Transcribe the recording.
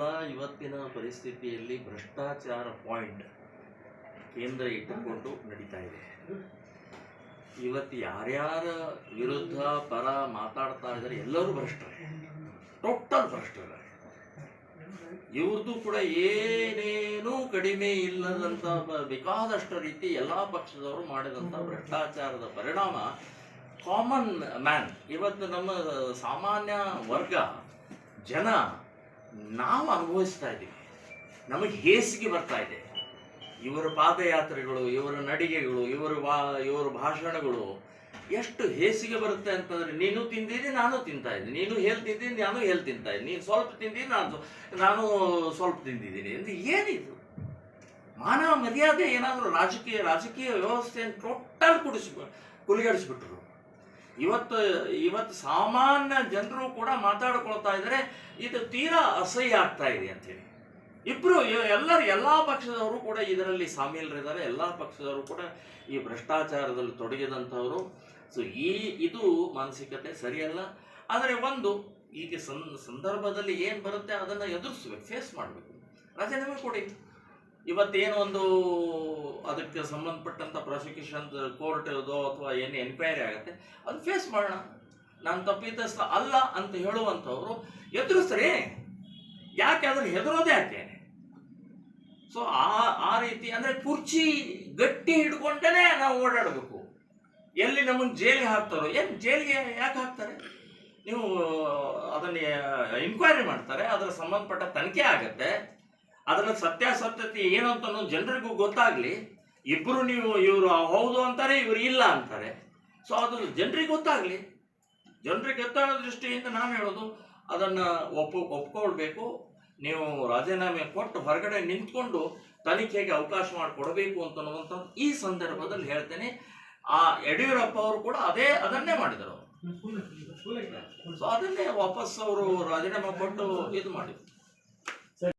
ಎಲ್ಲ ಇವತ್ತಿನ ಪರಿಸ್ಥಿತಿಯಲ್ಲಿ ಭ್ರಷ್ಟಾಚಾರ ಪಾಯಿಂಟ್ ಕೇಂದ್ರ ಇಟ್ಟುಕೊಂಡು ನಡೀತಾ ಇದೆ. ಇವತ್ತು ಯಾರ್ಯಾರ ವಿರುದ್ಧ ಪರ ಮಾತಾಡ್ತಾ ಇದ್ದಾರೆ, ಎಲ್ಲರೂ ಭ್ರಷ್ಟರೇ ಟೋಟಲ್ ಭ್ರಷ್ಟರ ಇವ್ರದ್ದು ಕೂಡ ಏನೇನೂ ಕಡಿಮೆ ಇಲ್ಲದಂತ ಬೇಕಾದಷ್ಟು ರೀತಿ ಎಲ್ಲಾ ಪಕ್ಷದವರು ಮಾಡಿದಂತ ಭ್ರಷ್ಟಾಚಾರದ ಪರಿಣಾಮ ಕಾಮನ್ ಮ್ಯಾನ್ ಇವತ್ತು ನಮ್ಮ ಸಾಮಾನ್ಯ ವರ್ಗ, ಜನ ನಾವು ಅನುಭವಿಸ್ತಾ ಇದ್ದೀವಿ. ನಮಗೆ ಹೇಸಿಗೆ ಬರ್ತಾ ಇದೆ. ಇವರ ಪಾದಯಾತ್ರೆಗಳು, ಇವರ ನಡಿಗೆಗಳು, ಇವರ ವಾ, ಇವರ ಭಾಷಣಗಳು ಎಷ್ಟು ಹೇಸಿಗೆ ಬರುತ್ತೆ ಅಂತಂದ್ರೆ, ನೀನು ತಿಂದಿದ್ದೀನಿ ನಾನು ತಿಂತಾ ಇದ್ದೀನಿ. ನೀನು ಹೇಲ್ ತಿಂದಿದ್ದೀನಿ ನಾನು ಹೇಲ್ ತಿಂತಾ ಇದ್ದೀನಿ. ನೀನು ಸ್ವಲ್ಪ ತಿಂದಿದ್ದೀನಿ ನಾನು ನಾನು ಸ್ವಲ್ಪ ತಿಂದಿದ್ದೀನಿ ಅಂದ್ರೆ ಏನಿದು? ಮಾನವ ಮರ್ಯಾದೆ ಏನಾದರೂ ರಾಜಕೀಯ ರಾಜಕೀಯ ವ್ಯವಸ್ಥೆಯನ್ನು ಟೋಟಲ್ ಕುಡಿಸಿ ಕುಲಿಗಡಿಸ್ಬಿಟ್ರು ಇವತ್ತು ಇವತ್ತು ಸಾಮಾನ್ಯ ಜನರು ಕೂಡ ಮಾತಾಡ್ಕೊಳ್ತಾ ಇದ್ದಾರೆ ಇದು ತೀರಾ ಅಸಹ್ಯ ಆಗ್ತಾ ಇದೆ ಅಂತೇಳಿ ಇಬ್ಬರು ಎಲ್ಲರೂ, ಎಲ್ಲಾ ಪಕ್ಷದವರು ಕೂಡ ಇದರಲ್ಲಿ ಸಾಮೀಲರಿದ್ದಾರೆ. ಎಲ್ಲಾ ಪಕ್ಷದವರು ಕೂಡ ಈ ಭ್ರಷ್ಟಾಚಾರದಲ್ಲಿ ತೊಡಗಿದಂಥವರು. ಸೊ ಈ, ಇದು ಮಾನಸಿಕತೆ ಸರಿಯಲ್ಲ. ಆದರೆ ಒಂದು ಈಗ ಸಂದರ್ಭದಲ್ಲಿ ಏನು ಬರುತ್ತೆ, ಅದನ್ನು ಎದುರಿಸ್ಬೇಕು ಫೇಸ್ ಮಾಡಬೇಕು. ರಾಜೀನಾಮೆ ಕೊಡಿ. ಇವತ್ತೇನು ಒಂದು ಅದಕ್ಕೆ ಸಂಬಂಧಪಟ್ಟಂಥ ಪ್ರಾಸಿಕ್ಯೂಷನ್ ಕೋರ್ಟ್ ಅಥವಾ ಏನು ಎನ್ಕ್ವೈರಿ ಆಗುತ್ತೆ, ಅದು ಫೇಸ್ ಮಾಡೋಣ. ನಾನು ತಪ್ಪಿತಸ್ಥ ಅಲ್ಲ ಅಂತ ಹೇಳುವಂಥವ್ರು ಎದುರಿಸ್ರಿ ಯಾಕೆ ಅದನ್ನು ಹೆದರೋದೇ ಯಾಕೆ ಸೊ ಆ ಆ ರೀತಿ ಅಂದರೆ ಕುರ್ಚಿ ಗಟ್ಟಿ ಹಿಡ್ಕೊಂಡೇ ನಾವು ಓಡಾಡಬೇಕು. ಎಲ್ಲಿ ನಮ್ಮನ್ನು ಜೈಲಿಗೆ ಹಾಕ್ತಾರೋ, ಏನು ಜೈಲಿಗೆ ಯಾಕೆ ಹಾಕ್ತಾರೆ? ನೀವು ಅದನ್ನು ಇನ್ಕ್ವೈರಿ ಮಾಡ್ತಾರೆ, ಅದರ ಸಂಬಂಧಪಟ್ಟ ತನಿಖೆ ಆಗತ್ತೆ. ಅದರ ಸತ್ಯಾಸತ್ಯತೆ ಏನು ಅಂತ ಜನರಿಗೂ ಗೊತ್ತಾಗ್ಲಿ, ಇಬ್ರು ನೀವು ಇವರು ಹೌದು ಅಂತಾರೆ, ಇವರು ಇಲ್ಲ ಅಂತಾರೆ. ಸೊ ಅದು ಜನರಿಗೆ ಗೊತ್ತಾಗ್ಲಿ. ಜನರಿಗೆ ಗೊತ್ತಾಗೋ ದೃಷ್ಟಿಯಿಂದ ನಾನು ಹೇಳೋದು, ಅದನ್ನ ಒಪ್ಪು, ಒಪ್ಕೊಳ್ಬೇಕು. ನೀವು ರಾಜೀನಾಮೆ ಕೊಟ್ಟು ಹೊರಗಡೆ ನಿಂತ್ಕೊಂಡು ತನಿಖೆಗೆ ಅವಕಾಶ ಮಾಡಿಕೊಡಬೇಕು ಅಂತ ಈ ಸಂದರ್ಭದಲ್ಲಿ ಹೇಳ್ತೇನೆ. ಆ ಯಡಿಯೂರಪ್ಪ ಅವರು ಕೂಡ ಅದೇ, ಅದನ್ನೇ ಮಾಡಿದರು. ಸೊ ಅದನ್ನೇ ವಾಪಸ್ ಅವರು ರಾಜೀನಾಮೆ ಕೊಟ್ಟು ಇದು ಮಾಡಿದ್ರು.